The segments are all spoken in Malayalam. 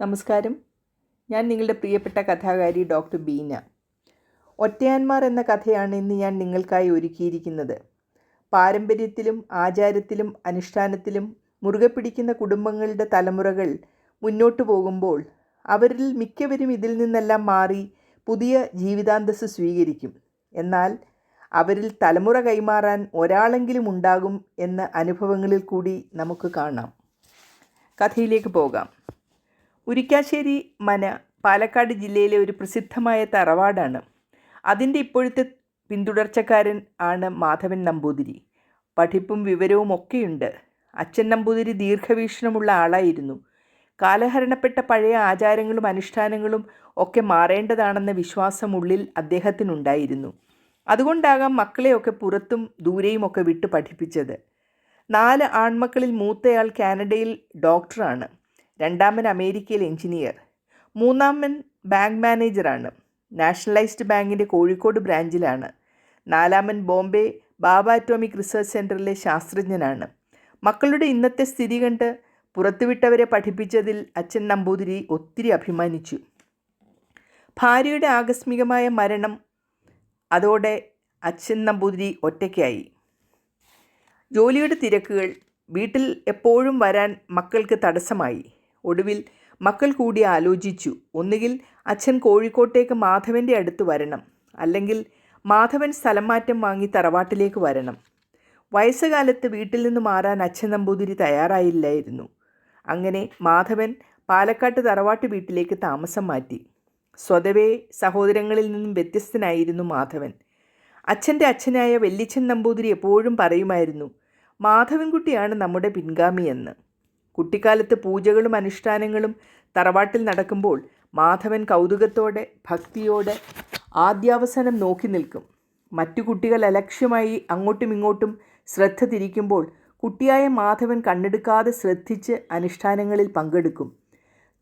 നമസ്കാരം. ഞാൻ നിങ്ങളുടെ പ്രിയപ്പെട്ട കഥാകാരി ഡോക്ടർ ബീന. ഒറ്റയാന്മാർ എന്ന കഥയാണ് ഇന്ന് ഞാൻ നിങ്ങൾക്കായി ഒരുക്കിയിരിക്കുന്നത്. പാരമ്പര്യത്തിലും ആചാരത്തിലും അനുഷ്ഠാനത്തിലും മുറുകെ പിടിക്കുന്ന കുടുംബങ്ങളുടെ തലമുറകൾ മുന്നോട്ട് പോകുമ്പോൾ അവരിൽ മിക്കവരും ഇതിൽ നിന്നെല്ലാം മാറി പുതിയ ജീവിതാന്തസ് സ്വീകരിക്കും. എന്നാൽ അവരിൽ തലമുറ കൈമാറാൻ ഒരാളെങ്കിലും ഉണ്ടാകും എന്ന അനുഭവങ്ങളിൽ കൂടി നമുക്ക് കാണാം. കഥയിലേക്ക് പോകാം. മുരിക്കാശ്ശേരി മന പാലക്കാട് ജില്ലയിലെ ഒരു പ്രസിദ്ധമായ തറവാടാണ്. അതിന്റെ ഇപ്പോഴത്തെ പിന്തുടർച്ചക്കാരൻ ആണ് മാധവൻ നമ്പൂതിരി. പഠിപ്പും വിവരവും ഒക്കെയുണ്ട്. അച്ഛൻ നമ്പൂതിരി ദീർഘവീക്ഷണമുള്ള ആളായിരുന്നു. കാലഹരണപ്പെട്ട പഴയ ആചാരങ്ങളും അനുഷ്ഠാനങ്ങളും ഒക്കെ മാറേണ്ടതാണെന്ന വിശ്വാസം ഉള്ളിൽ അദ്ദേഹത്തിനുണ്ടായിരുന്നു. അതുകൊണ്ടാകാം മക്കളെയൊക്കെ പുറത്തും ദൂരെയുമൊക്കെ വിട്ട് പഠിപ്പിച്ചത്. നാല് ആൺമക്കളിൽ മൂത്തയാൾ കാനഡയിൽ ഡോക്ടറാണ്. രണ്ടാമൻ അമേരിക്കയിൽ എഞ്ചിനീയർ. മൂന്നാമൻ ബാങ്ക് മാനേജറാണ്. നാഷണലൈസ്ഡ് ബാങ്കിന്റെ കോഴിക്കോട് ബ്രാഞ്ചിലാണ്. നാലാമൻ ബോംബെ ബാബ അറ്റോമിക് റിസർച്ച് സെന്ററിലെ ശാസ്ത്രജ്ഞനാണ്. മക്കളുടെ ഇന്നത്തെ സ്ഥിതി കണ്ട് പുറത്തുവിട്ടവരെ പഠിപ്പിച്ചതിൽ അച്ഛൻ നമ്പൂതിരി ഒത്തിരി അഭിമാനിച്ചു. ഭാര്യയുടെ ആകസ്മികമായ മരണം അതോടെ അച്ഛൻ നമ്പൂതിരി ഒറ്റയ്ക്കായി. ജോലിയുടെ തിരക്കുകൾ വീട്ടിൽ എപ്പോഴും വരാൻ മക്കൾക്ക് തടസ്സമായി. ഒടുവിൽ മക്കൾ കൂടി ആലോചിച്ചു. ഒന്നുകിൽ അച്ഛൻ കോഴിക്കോട്ടേക്ക് മാധവന്റെ അടുത്ത് വരണം അല്ലെങ്കിൽ മാധവൻ സ്ഥലം മാറ്റം വാങ്ങി തറവാട്ടിലേക്ക് വരണം. വയസ്സുകാലത്ത് വീട്ടിൽ നിന്ന് മാറാൻ അച്ഛൻ നമ്പൂതിരി തയ്യാറായില്ലായിരുന്നു. അങ്ങനെ മാധവൻ പാലക്കാട്ട് തറവാട്ട് വീട്ടിലേക്ക് താമസം മാറ്റി. സ്വതവേ സഹോദരങ്ങളിൽ നിന്നും വ്യത്യസ്തനായിരുന്നു മാധവൻ. അച്ഛന്റെ അച്ഛനായ വെല്ലിച്ചൻ നമ്പൂതിരി എപ്പോഴും പറയുമായിരുന്നു മാധവൻകുട്ടിയാണ് നമ്മുടെ പിൻഗാമിയെന്ന്. കുട്ടിക്കാലത്ത് പൂജകളും അനുഷ്ഠാനങ്ങളും തറവാട്ടിൽ നടക്കുമ്പോൾ മാധവൻ കൗതുകത്തോടെ ഭക്തിയോടെ ആദ്യാവസാനം നോക്കി നിൽക്കും. മറ്റു കുട്ടികൾ അലക്ഷ്യമായി അങ്ങോട്ടും ഇങ്ങോട്ടും ശ്രദ്ധ തിരിക്കുമ്പോൾ കുട്ടിയായ മാധവൻ കണ്ണെടുക്കാതെ ശ്രദ്ധിച്ച് അനുഷ്ഠാനങ്ങളിൽ പങ്കെടുക്കും.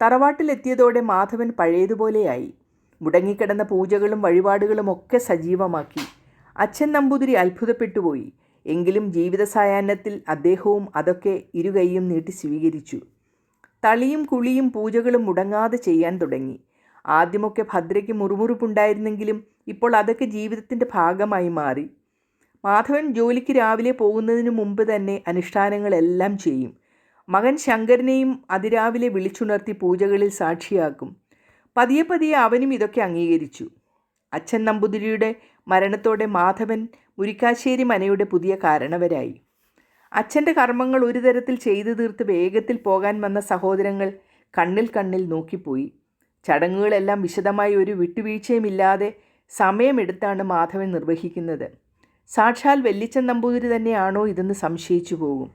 തറവാട്ടിലെത്തിയതോടെ മാധവൻ പഴയതുപോലെയായി. മുടങ്ങിക്കിടന്ന പൂജകളും വഴിപാടുകളും ഒക്കെ സജീവമാക്കി. അച്ഛൻ നമ്പൂതിരി അത്ഭുതപ്പെട്ടുപോയി എങ്കിലും ജീവിത സായാഹ്നത്തിൽ അദ്ദേഹവും അതൊക്കെ ഇരുകൈയും നീട്ടി സ്വീകരിച്ചു. തളിയും കുളിയും പൂജകളും മുടങ്ങാതെ ചെയ്യാൻ തുടങ്ങി. ആദ്യമൊക്കെ ഭദ്രയ്ക്ക് മുറുമുറുപ്പുണ്ടായിരുന്നെങ്കിലും ഇപ്പോൾ അതൊക്കെ ജീവിതത്തിന്റെ ഭാഗമായി മാറി. മാധവൻ ജോലിക്ക് രാവിലെ പോകുന്നതിന് മുമ്പ് തന്നെ അനുഷ്ഠാനങ്ങളെല്ലാം ചെയ്യും. മകൻ ശങ്കരനെയും അതിരാവിലെ വിളിച്ചുണർത്തി പൂജകളിൽ സാക്ഷിയാക്കും. പതിയെ പതിയെ അവനും ഇതൊക്കെ അംഗീകരിച്ചു. അച്ഛൻ നമ്പൂതിരിയുടെ മരണത്തോടെ മാധവൻ മുരിക്കാശ്ശേരി മനയുടെ പുതിയ കാരണവരായി. അച്ഛന്റെ കർമ്മങ്ങൾ ഒരു തരത്തിൽ ചെയ്തു തീർത്ത് വേഗത്തിൽ പോകാൻ വന്ന സഹോദരങ്ങൾ കണ്ണിൽ കണ്ണിൽ നോക്കിപ്പോയി. ചടങ്ങുകളെല്ലാം വിശദമായി ഒരു വിട്ടുവീഴ്ചയുമില്ലാതെ സമയമെടുത്താണ് മാധവൻ നിർവഹിക്കുന്നത്. സാക്ഷാൽ വെല്ലിച്ചൻ നമ്പൂതിരി തന്നെയാണോ ഇതെന്ന് സംശയിച്ചു പോകും.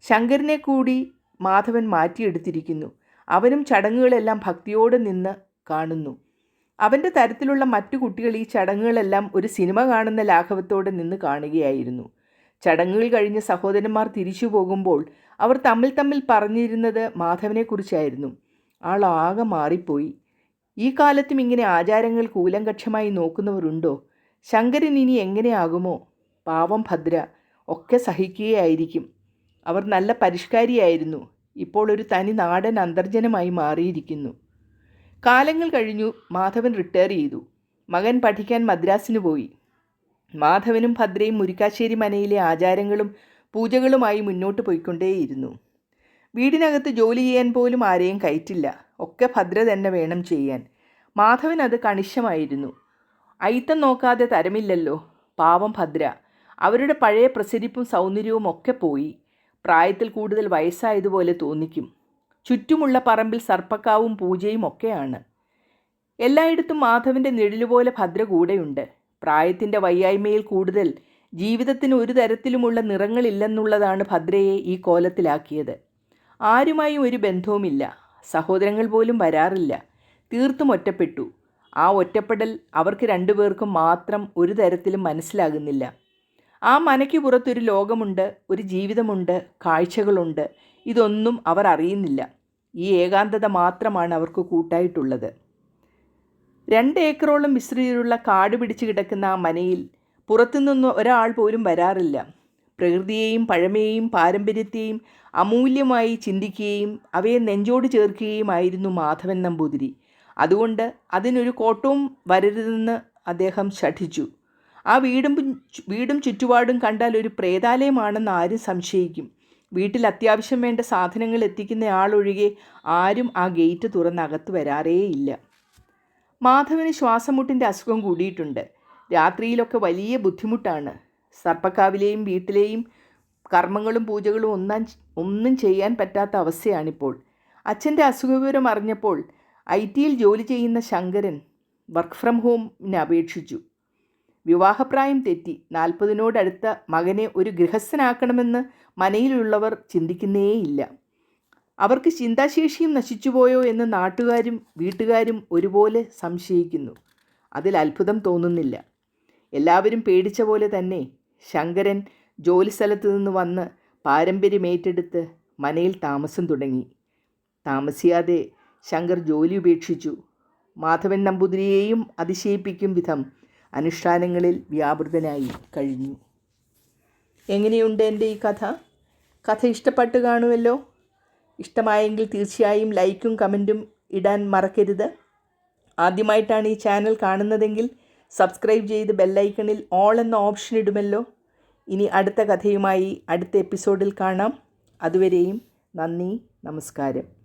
ശങ്കരനെ കൂടി മാധവൻ മാറ്റിയെടുത്തിരിക്കുന്നു. അവനും ചടങ്ങുകളെല്ലാം ഭക്തിയോടെ നിന്ന് കാണുന്നു. അവന്റെ തരത്തിലുള്ള മറ്റു കുട്ടികൾ ഈ ചടങ്ങുകളെല്ലാം ഒരു സിനിമ കാണുന്ന ലാഘവത്തോടെ നിന്ന് കാണുകയായിരുന്നു. ചടങ്ങുകൾ കഴിഞ്ഞ് സഹോദരന്മാർ തിരിച്ചു പോകുമ്പോൾ അവർ തമ്മിൽ തമ്മിൽ പറഞ്ഞിരുന്നത് മാധവനെക്കുറിച്ചായിരുന്നു. ആൾ ആകെ മാറിപ്പോയി. ഈ കാലത്തും ഇങ്ങനെ ആചാരങ്ങൾ കൂലങ്കക്ഷമായി നോക്കുന്നവരുണ്ടോ? ശങ്കരൻ ഇനി എങ്ങനെയാകുമോ? പാവം ഭദ്ര ഒക്കെ സഹിക്കുകയായിരിക്കും. അവർ നല്ല പരിഷ്കാരിയായിരുന്നു. ഇപ്പോൾ ഒരു തനി നാടൻ അന്തർജനമായി മാറിയിരിക്കുന്നു. കാലങ്ങൾ കഴിഞ്ഞു മാധവൻ റിട്ടയർ ചെയ്തു. മകൻ പഠിക്കാൻ മദ്രാസിന് പോയി. മാധവനും ഭദ്രയും മുരിക്കാശ്ശേരി മനയിലെ ആചാരങ്ങളും പൂജകളുമായി മുന്നോട്ട് പോയിക്കൊണ്ടേയിരുന്നു. വീടിനകത്ത് ജോലി ചെയ്യാൻ പോലും ആരെയും കയറ്റില്ല. ഒക്കെ ഭദ്ര തന്നെ വേണം ചെയ്യാൻ. മാധവൻ അത് കണിശമായിരുന്നു. അയിത്തം നോക്കാതെ തരമില്ലല്ലോ. പാവം ഭദ്ര. അവരുടെ പഴയ പ്രസരിപ്പും സൗന്ദര്യവും ഒക്കെ പോയി. പ്രായത്തിൽ കൂടുതൽ വയസ്സായതുപോലെ തോന്നിക്കും. ചുറ്റുമുള്ള പറമ്പിൽ സർപ്പക്കാവും പൂജയും ഒക്കെയാണ്. എല്ലായിടത്തും മാധവന്റെ നിഴലുപോലെ ഭദ്ര കൂടെയുണ്ട് പ്രായത്തിന്റെ വയ്യായ്മയിൽ കൂടുതൽ ജീവിതത്തിന് ഒരു തരത്തിലുമുള്ള നിറങ്ങളില്ലെന്നുള്ളതാണ് ഭദ്രയെ ഈ കോലത്തിലാക്കിയത്. ആരുമായും ഒരു ബന്ധവുമില്ല. സഹോദരങ്ങൾ പോലും വരാറില്ല. തീർത്തും ഒറ്റപ്പെട്ടു. ആ ഒറ്റപ്പെടൽ അവർക്ക് രണ്ടുപേർക്കും മാത്രം ഒരു തരത്തിലും മനസ്സിലാകുന്നില്ല. ആ മനയ്ക്ക് പുറത്തൊരു ലോകമുണ്ട് ഒരു ജീവിതമുണ്ട് കാഴ്ചകളുണ്ട്. ഇതൊന്നും അവർ അറിയുന്നില്ല. ഈ ഏകാന്തത മാത്രമാണ് അവർക്ക് കൂട്ടായിട്ടുള്ളത്. രണ്ട് ഏക്കറോളം വിസ്തൃതിയിലുള്ള കാട് പിടിച്ച് കിടക്കുന്ന ആ മനയിൽ പുറത്തുനിന്ന് ഒരാൾ പോലും വരാറില്ല. പ്രകൃതിയെയും പഴമയെയും പാരമ്പര്യത്തെയും അമൂല്യമായി ചിന്തിക്കുകയും അവയെ നെഞ്ചോട് ചേർക്കുകയുമായിരുന്നു മാധവൻ നമ്പൂതിരി. അതുകൊണ്ട് അതിനൊരു കോട്ടവും വരരുതെന്ന് അദ്ദേഹം ശഠിച്ചു. ആ വീടും വീടും ചുറ്റുപാടും കണ്ടാൽ ഒരു പ്രേതാലയമാണെന്ന് ആരും സംശയിക്കും. വീട്ടിൽ അത്യാവശ്യം വേണ്ട സാധനങ്ങൾ എത്തിക്കുന്ന ആളൊഴികെ ആരും ആ ഗേറ്റ് തുറന്ന് അകത്ത് വരാറേയില്ല. മാധവന് ശ്വാസമുട്ടിന്റെ അസുഖം കൂടിയിട്ടുണ്ട്. രാത്രിയിലൊക്കെ വലിയ ബുദ്ധിമുട്ടാണ്. സർപ്പക്കാവിലെയും വീട്ടിലെയും കർമ്മങ്ങളും പൂജകളും ഒന്നാൻ ഒന്നും ചെയ്യാൻ പറ്റാത്ത അവസ്ഥയാണിപ്പോൾ. അച്ഛന്റെ അസുഖവിവരം അറിഞ്ഞപ്പോൾ ഐ ടിയിൽ ജോലി ചെയ്യുന്ന ശങ്കരൻ വർക്ക് ഫ്രം ഹോമിന് അപേക്ഷിച്ചു. വിവാഹപ്രായം തെറ്റി. നാൽപ്പതിനോടടുത്ത മകനെ ഒരു ഗൃഹസ്ഥനാക്കണമെന്ന് മനയിലുള്ളവർ ചിന്തിക്കുന്നേയില്ല. അവർക്ക് ചിന്താശേഷിയും നശിച്ചുപോയോ എന്ന് നാട്ടുകാരും വീട്ടുകാരും ഒരുപോലെ സംശയിക്കുന്നു. അതിൽ അത്ഭുതം തോന്നുന്നില്ല. എല്ലാവരും പേടിച്ച പോലെ തന്നെ ശങ്കരൻ ജോലിസ്ഥലത്ത് നിന്ന് വന്ന് പാരമ്പര്യമേറ്റെടുത്ത് മനയിൽ താമസം തുടങ്ങി. താമസിയാതെ ശങ്കർ ജോലി ഉപേക്ഷിച്ചു. മാധവൻ നമ്പൂതിരിയെയും അതിശയിപ്പിക്കും വിധം അനുഷ്ഠാനങ്ങളിൽ വ്യാപൃതനായി കഴിഞ്ഞു. എങ്ങനെയുണ്ട് എന്റെ ഈ കഥ? കഥ ഇഷ്ടപ്പെട്ട് കാണുമല്ലോ? ഇഷ്ടമായെങ്കിൽ തീർച്ചയായും ലൈക്കും കമന്റും ഇടാൻ മറക്കരുത്. ആദ്യമായിട്ടാണ് ഈ ചാനൽ കാണുന്നതെങ്കിൽ സബ്സ്ക്രൈബ് ചെയ്ത് ബെല്ലൈക്കണിൽ ഓൾ എന്ന ഓപ്ഷൻ ഇടുമല്ലോ. ഇനി അടുത്ത കഥയുമായി അടുത്ത എപ്പിസോഡിൽ കാണാം. അതുവരെയും നന്ദി നമസ്കാരം.